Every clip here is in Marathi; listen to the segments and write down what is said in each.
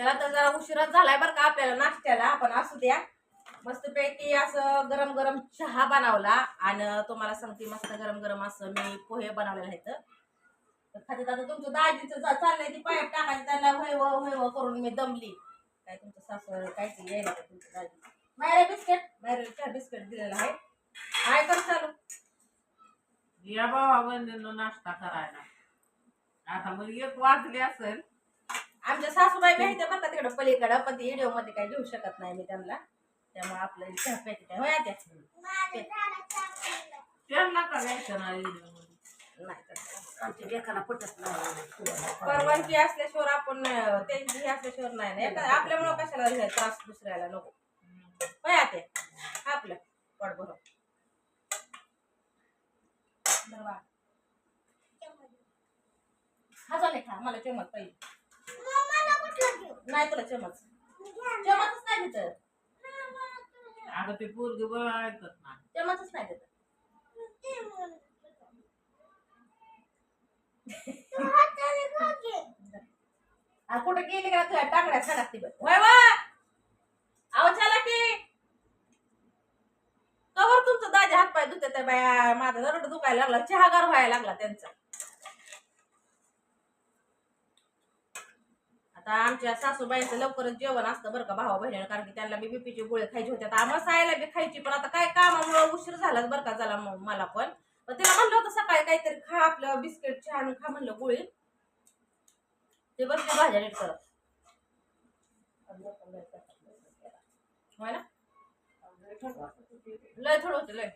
त्याला तर जरा उशिराच झालाय बरं का आपल्याला नाश्त्याला आपण असू द्या. मस्तपैकी असं गरम गरम चहा बनवला आणि तुम्हाला सांगते मस्त गरम गरम असं मी पोहे बनवलेले आहेत. तर खात्यात आता तुमचं दाजीचं चाललंय ती पाईप टाकायची त्यांना वैव वैव करून मी दमली. काय तुमचं सासू काय ते यायला का तुमचं दाजी. मायरा बिस्किट मायरा चहा बिस्किट दिलेला आहे. काय कर चालू. या बाबा नाश्ता करायला. आता मग एक वाजली असेल. आमच्या सासूबाई बी आहेत बरं का तिकडं पलीकडं पण ती व्हिडिओमध्ये काही घेऊ शकत नाही मी त्यांना. त्यामुळे आपलं चहा प्यायची काय. होय आत्या? त्यांना का घ्यायचं ना व्हिडिओ नाही तर आमच्या लेखाला पटत नाही. परवानगी असल्याशिवाय आपण त्यांची हे असल्याशिवाय नाही ना. आपल्यामुळं कशाला हे त्रास दुसऱ्याला नको. होय आते आपलं. पोट भरून बरं बा. हा झाले खा मला चमच पाहिजे. नाही तुला चमच. चमचच नाही देत. अगं ते पोरग बरं ऐकत ना चमचच नाही देत. कुठं गेली का तुझ्या टाकड्या छाडात ती बघ. होय वा आवाज आला की. कवर तुमचं दाजी हात पाय धुते त्या बाया. माझा नरड दुखायला लागला. चहागार व्हायला लागला त्यांचा आता आमच्या सासूबाईंचं लवकरच जेवण असतं बरं का भावा बहिणीला कारण की त्यांना बी बीपीची गोळे खायची होत्या आता आम्हाला सायला बी खायची पण आता काय कामामुळे उशीर झालाच बरं का झाला मला पण. तिला म्हणलं होतं सकाळी काहीतरी खा आपलं बिस्किट छान खा म्हणलं गोळी. ते बसले भाज्या नीट करत. होय ना? लय थोडं होतं लय.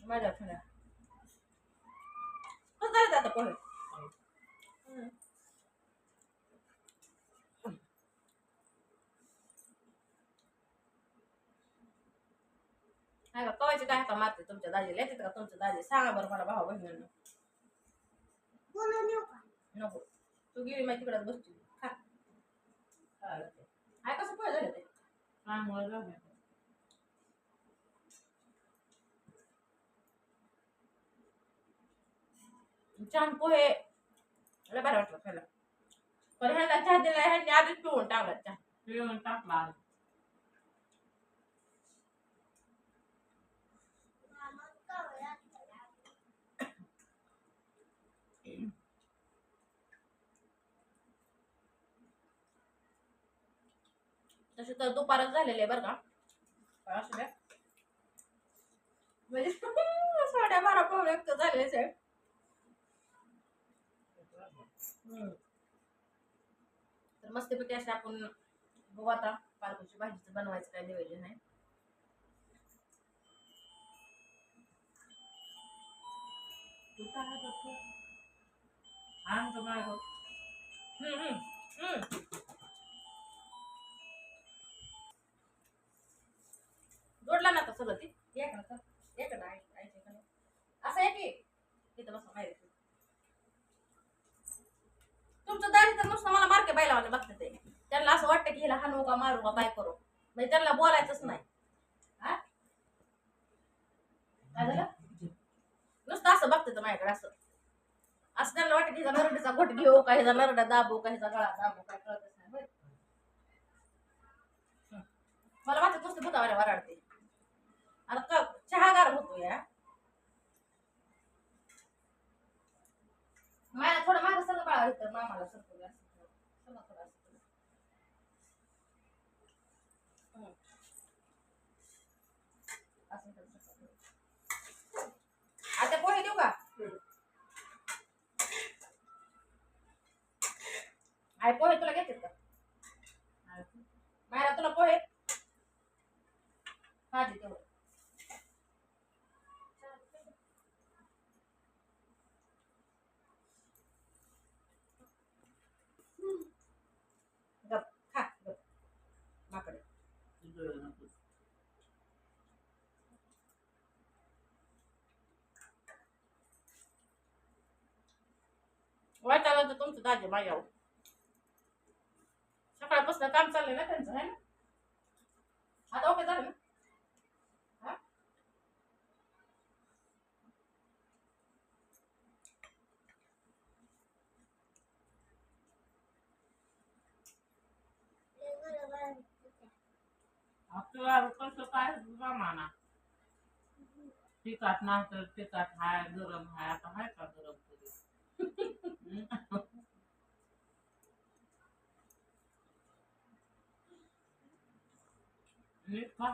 माझ्या थोड्या कसं झालं आता पोहे? हाय का कवायचे काय का मारते तुमच्या दाजीला येते का तुमच्या दाजी? सांगा बरं मला भाऊ बहिणींना. नको. तू गेली माहिती तिकडे बसची खा. हाय कसं पोहे झालं ते? चांगलं झालं. छान पोहे. लय बरं वाटलं खायला. पण ह्याला चहा दिला ह्यांनी आधीच पिऊन टाकला चहा. पिऊन टाकला तसे तर दुपारच झालेले आहे बरं का. असू द्या. म्हणजे साड्या बारा पाहुणे एक झालेच आहे. तर मस्तपैकी असे आपण बघू आता पालकाची भाजीचं बनवायचं काय नियोजन आहे हो हम्म, हम्म, हम्म. इकडे. असं आहे की? तिथं बसा माहिती तुमचं दारी तर नुसतं मला मार्के बायलावाने बघते ते. त्यांना असं वाटतं की हिला हाणू का मारू का काय करू. म्हणजे त्यांना बोलायचंच नाही. हा? काय झालं? नुसतं असं बघते तर माझ्याकडे असं. असं त्यांना वाटतं की हिचा नरडीचा घोट घेऊ का हिचा नरडा दाबू का हिचा गळा दाबू काय कळतच नाही मला वाटतं नुसतं भूतावाने वराडते. आणि क- चहागार होतो या मला थोडं माझं सगळं बाळा इथं मामाला सरकवलं सगळं थोडं आता पोहे देऊ का? आय पोहे तुला घेते का? मायरा तुला पोहे? भाजी तेवढं. तुमचं दाजे माझ्यावर सकाळपासून काम चाललंय ना त्यांचं आहे ना? आता ओके झालं ना? तुला कसं तर तिखट हाय गरम हाय आता हाय का गरम तरी? हं? नीट खा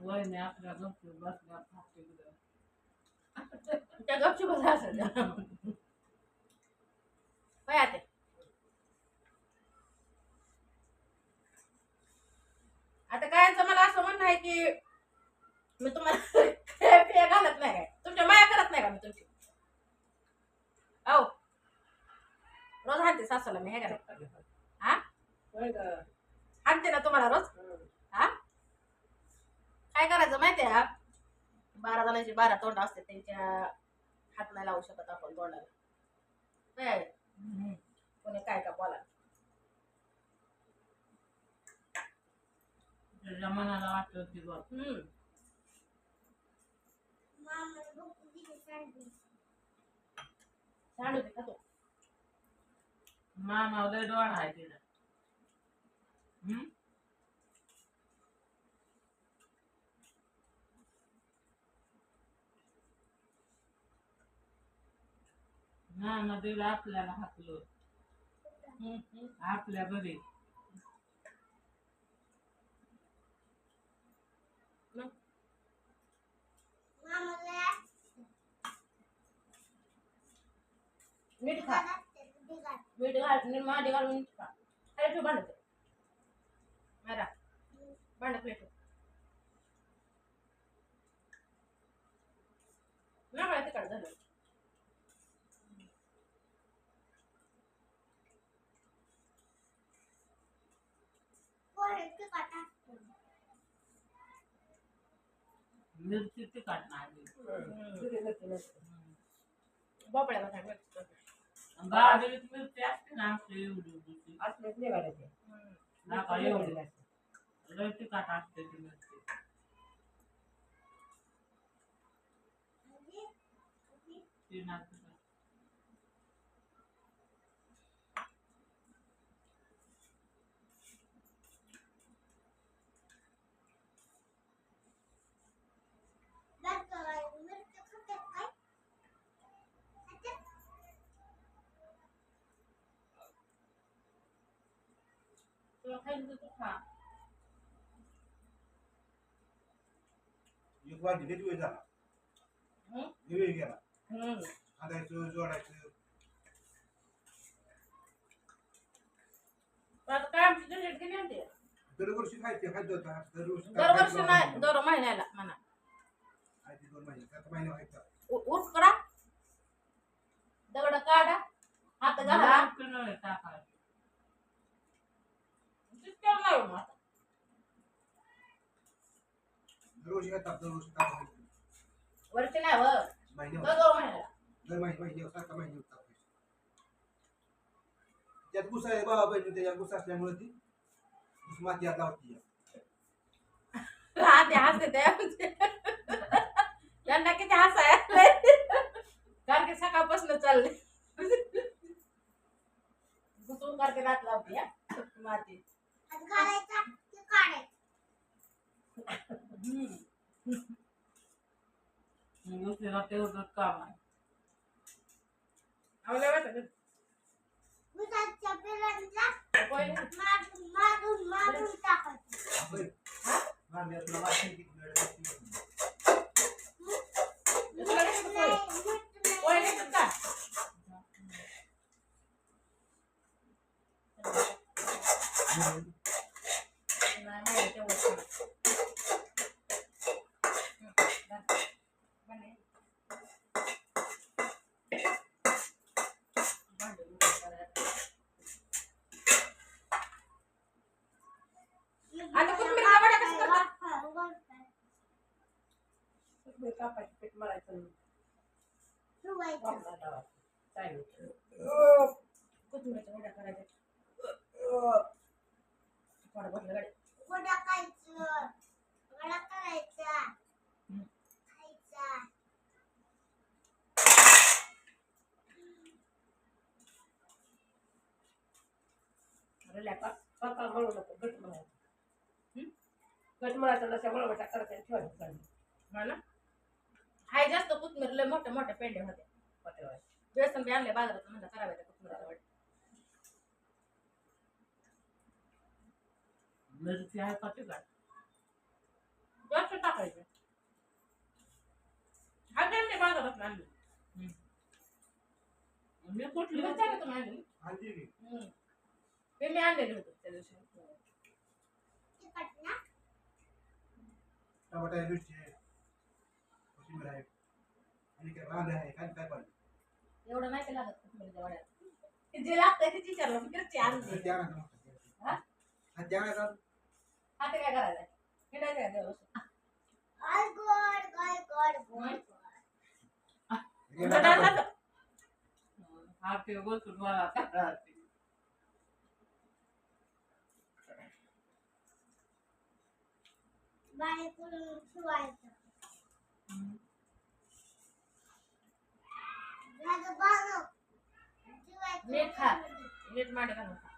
वहिनी आपल्या गप्पी बसल्या खाते बिलं. त्या गपची बसा असेल होय आते आता काय मला असं म्हणणं आहे की मी तुम्हाला घालत नाही काय? तुमच्या माया करत नाही का मी तुमची? हो रोज हाणते सासूला मी हे का हा. हाणते ना तुम्हाला रोज हं. हा काय करायचं माहितीये का बारा जणांची बारा तोंड असते त्यांच्या हात नाही लावू शकत आपण तोंडाला. काय. कोणी काय का बोला? मनाला वाटतं की बघ. हम्म. सांडू का तू? मामा लय डोळा आहे तिला. हं? ना दिला आपल्याला हाकलो आपल्या घरी. मीठ खा. मीठ घाल निरमा घालून मीठ खा. अरे ठेव भांडत मारा. भांडत भेटू ना मला तिकड झालं. मिरची नाही बसा मिरची बाजरीत मिरची असते ना आमची एवढी एवढी असलेच निघाले ते. नका एवढी असते. लय तिखट असते ती मिरची. ती नाही खायचं तू खा एक वाटी किती वेळ झाला हं? वेळ गेला. खांदायचं जोडायचं आता काय आमची केली होती दरवर्षी खायचे खायचं होतं दरवर्षी दरवर्षी नाही दर महिन्याला म्हणा खायचे दोन महिने सात महिने व्हायचा उ- उठ करा दगड काढा हात घाला पिनोळे टाकायचे. तितक्याला नाही हो मग आता. वरची नाही वर महिने दर व्हायचे. दोन महिन्याला. दर महिने महिने सात महिने होतात? त्यात गुसा आहे बाबा बहिणी त्याच्यात गुसा असल्यामुळे ती ऊस माती आता होती. हा ते हसते ते त्यांना किती हसाय कारण की सकाळपासून चालले. घुसून करते रात लावते हा. माती. हम्म. दुसरीला तेवढंच काम आहे आवडलं वाटतं का? पहिले मारल्या तुला वाटते किती वेळ लागते. तुला नाही का पोहे? पोहे नाही खात का? म्हणून नाही, माहिती तेवढंच खाणार. हम्म, बरं. बने आता कोथिंबीरच्या वड्या कशा करतात? कोथिंबीर कापायची, पीठ मळायचं. वाफला लावायचा. सांगितलं कोथिंबीरच्या वड्या करायच्या थोडा बसलं गाडी वडा खायचं वडा करायचा खायचा अरे लॅपा पप्पा म्हणू नको गट म्हणायचं गट म्हणायचं नशा म्हणून करायचं आणि ठेवायचं मला हाय जास्त कोथिंबीर लय मोठ्या मोठ्या पेंड्या होत्या. बेसन बी आणले बाजारात म्हणजे कराव्या त्या कोथिंबीरच्या वड्या. मिरची आहे का तिखट? जास्त टाकायचं. हा काय नाही बाजारात आणली. मी कुठली आणली आणली. ते मी आणलेली होती त्या दिवशी तिखट ना टमाटा आहे मिरची आहे कोथिंबीर आहे आणि काय वांगे आहे काय काय पाहिजे एवढं नाही ते लागत कोथिंबीरच्या वड्यात जे लागतंय ते विचारलं मी घरची आणली त्या आणायचं हा? हा त्या आणायचा आता काय करायचं? हे? गोड तुमचं काय झालं? हा ते बसून मला करायची. बारीक करून ठेवायचं झालं बारीक. ठेवायचं मीठ खा. मीठ मांडे घालून खा.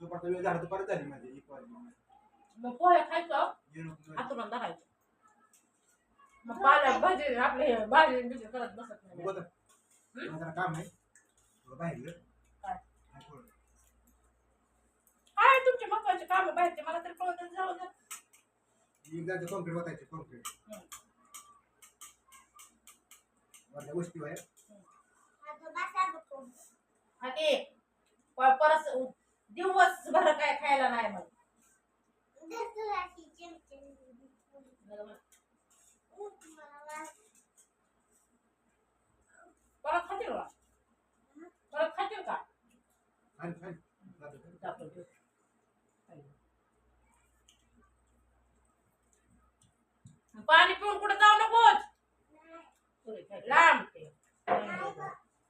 दुपारचा वेळ झाला दुपारच झाली माझी एक वाजली मग पोहे खायचं जेवण वगैरे. हातून धरायचं मग पाल्या भाजी आपले भाजी बिजी करत बसत नाही बघू आता. मला जरा काम आहे थोडं बाहेर. काय? आणि थोडं. तुमचे महत्त्वाचे काम बाहेरचे मला तरी कळत जाऊ द्या एक जायचं कॉन्क्रीट वाचायचं कॉन्क्रीट वरल्या गोष्टी. हा ते प- परत दिवस भर काय खायला नाही मग. परत खातील का परत खातील का आणि आणि जातो. जातो पाणी पिऊन कुठं जाऊ नकोच? लांब.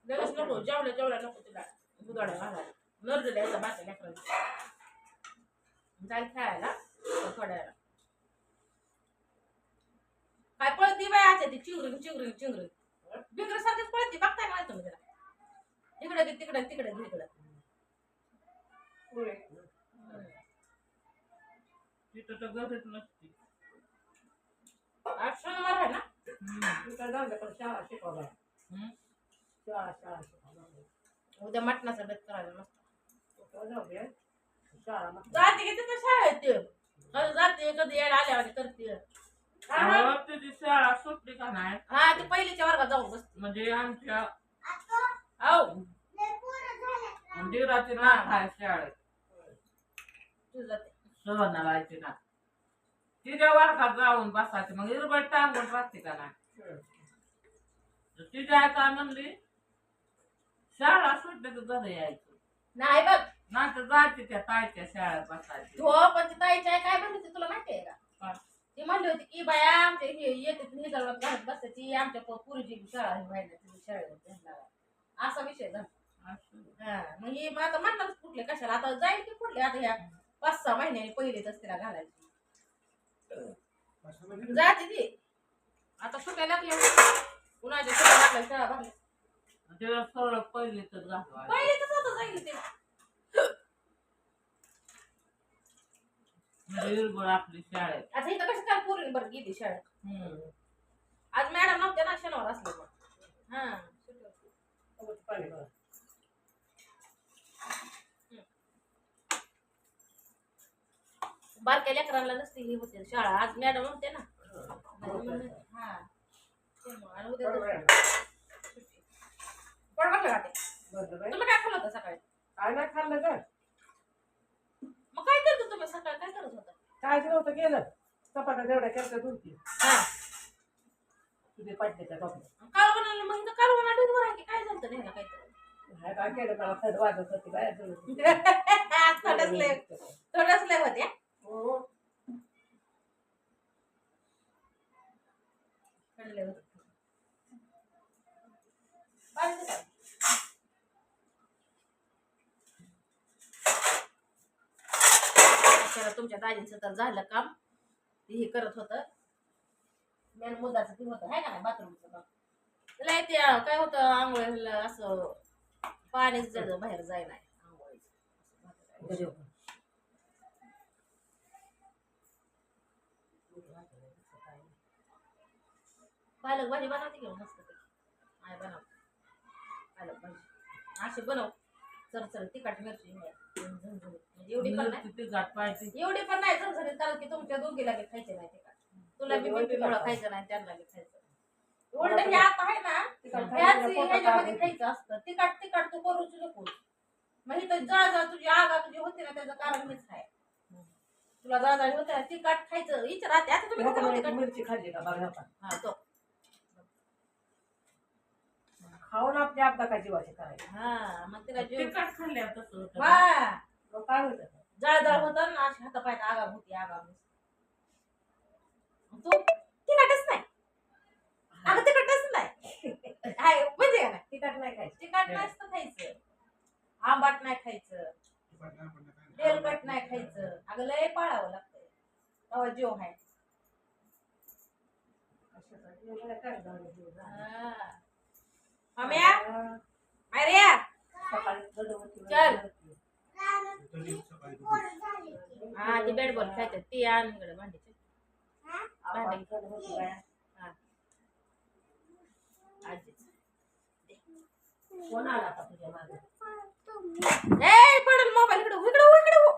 लगेच नको जेवल्या जेवल्या नको तिला. दुधाड्या घालायला. नर्द द्यायचा बाकी लेकरांना जाईल खेळायला पण थोड्या काय पळती बाय आता ती? चिंगरी चिंगरी चिंगरी बिंगर सारखीच पळती बघताय का तुम्ही तिला इकडे तिकडे तिकडे तिकडे घे तिथं तर गरज नसते आज शनिवार आहे ना हम्म. इकडं जाऊन दे, पण शाळा शिकवला हम्म. शाळा शाळा शिकवला उद्या मटणाचा बेत करायला मस्त. इकडं जाऊ दे. शाळा मग जाते की तिथं शाळेत ते. कधी जाते कधी यायला आल्यावर करते. हा ना? तुझी शाळा सुटली का नाही? हा ते पहिलीच्या वर्गात जाऊन बसते. म्हणजे आमच्या हो ना. दिराची नाक आहे शाळेत तू जाते ना. तिच्या वर्गात जाऊन बसायची मग इरबट टांगून राहते का नाही? हं. तर तिची आई काय म्हणली? शाळा सुटली तर घरी यायचं. नाही बघ. नाही तर जायची त्या ताईच्या शाळेत बसायची. हो पण ती ताईची आई काय म्हणली होती तुला माहिती आहे का? ती म्हणली होती की बाया आमच्या हे येते निघाल घरात बसायची. आमच्या पुरीची शाळा आहे व्हायला तिची शाळेत असा विषय झाला. हा मग ही आता म्हणणारच कुठले कशाला? आता जाईल की कुठले? आता ह्या पाच सहा महिन्याने पहिलेच तिला घालायची. जाते ती आता सुट्या लागल्या. उन्हाच्या सुट्या लागल्या शाळा भरल्या तिला सरळ पहिली तर घालवायचं पहिलेच आता जाईल ते. म्हणजे आपली शाळेत. आता इथं कशी काय पोरी बरं गेली शाळेत? हम्म. आज मॅडम नव्हत्या ना शनिवार असले मग हा पाणी. बारक्या लेकरांना नसते ही होते. शाळा आज मॅडम होते ना. हा. आणि उद्या बरोबर का. तुम्ही काय खाल्लं होतं सकाळी? काय नाही खाल्लं का मग काय करत होतं तुम्ही सकाळी? काय करत होता? काय नव्हतं केलं. चपात्या तेवढ्या केलं दोन तीन हा. तुझे पाटले त्या टोपल्या. कारवणाला मग कारवणा डोंगर आहे की काय झालं न्यायला काहीतरी? काय काय केलं? मला थंड वाजत होती बाहेर. थोडंच लय होत्या हो. तुमच्या दाजींचं तर झालं काम हे करत होत मेन मुलाचं ते होतं आहे का बाथरूमचं काम त्याला ते काय होतं आंघोळीला असं पाणीच बाहेर जायला आंघोळीचं पालक भाजी बनवते की मस्त आय बनव. पालक भाजी. अशी बनव. चर चर तिखट मिरची आहे. म्हणजे एवढी पण नाही. गाठ पाहिजे. एवढी पण नाही कारण की तुमच्या दोघीला बी खायचे नाही तिखट. तुला बी बीपी मुळे खायचं नाही त्यांना बी खायचं उलट हे आता आहे ना ह्याच्यामध्ये खायचं असतं. तिखट तिखट तू करूच नको मग इथं जळजळ तुझी आगा तुझी होती ना त्याचं कारण आहे. तुला जळजळ होते ना तिखट खायचं. विचार आता तुम्ही मिरची खाल्ली का बघा आता. हा तो. खाऊन आपल्या अपघाता जीवाचे करायचे. हा मग तिला जीव तिखट खाल्ल्या तसं होतं हा मग काय होतं जळजळ होतं ना अशी हातापायत आगाम होती आगाम. तू तिखटच नाही. अगं तिखटच नाही. हाय म्हणजे का नाही? तिखट नाही खायचं. तिखट नसतं खायचं. आंबाट नाही खायचं. तेलकट नाही खायचं. अगं लय पाळावं लागतंय. तेव्हा जीव आहे. कशासाठी? एवढं काय झालं? जीव झाला. हा. अरे चल. हा ती बॅट बॉल खेळतात ती आण इकडे भांडीची आपण गडबडीत बाया. आजीच कोण आला आता तुझ्या मागे? ए पडल मोबाईल इकडे इकडे इकडे हो.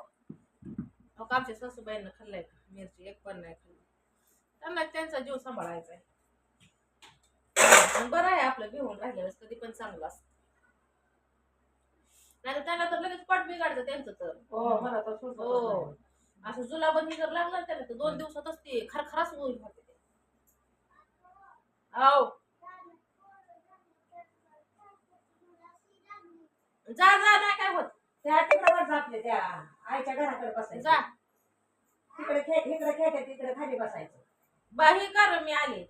सासूबाईंना खाल्लाय का? मिरची एक पण नाही खाल्ली. त्यांना त्यांचा जीव सांभाळायचा आहे. बरं आहे आपलं घेऊन राहिलेलं कधी पण चांगलं असतं. नाही त्यांना तर लगेच पट बिघाडतं त्यांचं तर. हो मला तर सुचत हो. नाही. असं जुलाबंदी जर लागला ना त्याला तर दोन दिवसातच ते खरखराच होईल होते ते. हो जा जा नाही काय होत. त्या तिकडे जापले त्या आईच्या घराकडे बसायचं. जा. तिकडे खेळ इकडे खेळते तिकडे खाली बसायचं. बाही कर मी आले.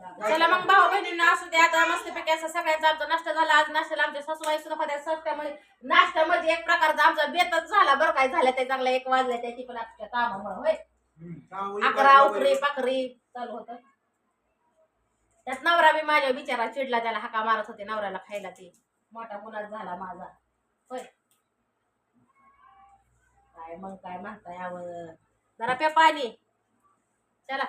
चला मग भाऊ बहिणींना असू दे आता मस्तपैकी असं सगळ्यांचा आमचा नाश्ता झाला. आज नाश्त्याला आमच्या सासूबाई सुद्धा होत्या. सस्त्यामुळे नाश्ता म्हणजे एक प्रकारचा आमचा बेतच झाला बरं काय झालं ते चांगला एक वाजल्या त्याची पण आमच्या कामामुळे होय. अकरा उकरी पाकरी चालू होत. त्यात नवरा बी माझ्या बिचारा चिडला त्याला हाका मारत होते नवऱ्याला खायला ती. मोठा मुलाच झाला माझा. होय. काय मग काय म्हणता यावं जरा पे पाणी. चला.